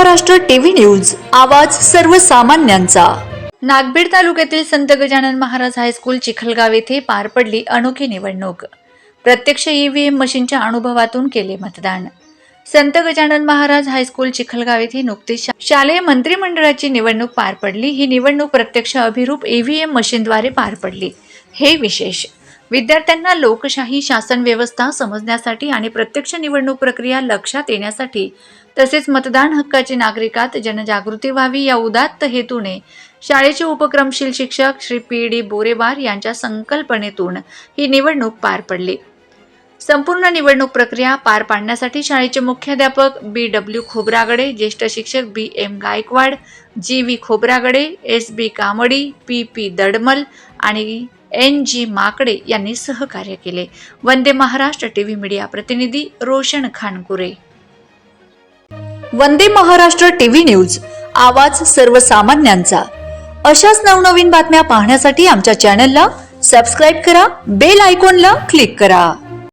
Maharashtra TV news आवाज सर्वसामान्यांचा. नागबीड तालुक्यातील संत गजानन महाराज हायस्कूल चिखलगाव येथे पार पडली अनोखी निवडणूक. प्रत्यक्ष ईव्हीएम मशीनच्या अनुभवातून केले मतदान. संत गजानन महाराज हायस्कूल चिखलगाव येथे नुकतीच शालेय मंत्रिमंडळाची निवडणूक पार पडली. ही निवडणूक प्रत्यक्ष अभिरूप ईव्हीएम मशीनद्वारे पार पडली. हे विशेष. विद्यार्थ्यांना लोकशाही शासन व्यवस्था समजण्यासाठी आणि प्रत्यक्ष निवडणूक प्रक्रिया लक्षात येण्यासाठी तसेच मतदान हक्काची नागरिकात जनजागृती व्हावी या उदात्त हेतूने शाळेचे उपक्रमशील शिक्षक श्री पी डी बोरेवार यांच्या संकल्पनेतून ही निवडणूक पार पडली. संपूर्ण निवडणूक प्रक्रिया पार पाडण्यासाठी शाळेचे मुख्याध्यापक बी डब्ल्यू खोब्रागडे ज्येष्ठ शिक्षक B M Gaikwad G V Khobragade S B Kamdi P P Dadmal आणि एन जी माकडे यांनी सहकार्य केले. वंदे महाराष्ट्र टीव्ही मीडिया प्रतिनिधी रोशन खानकुरे. वंदे महाराष्ट्र टीव्ही न्यूज आवाज सर्वसामान्यांचा. अशाच नवनवीन बातम्या पाहण्यासाठी आमच्या चॅनलला सबस्क्राईब करा बेल आयकॉनला क्लिक करा.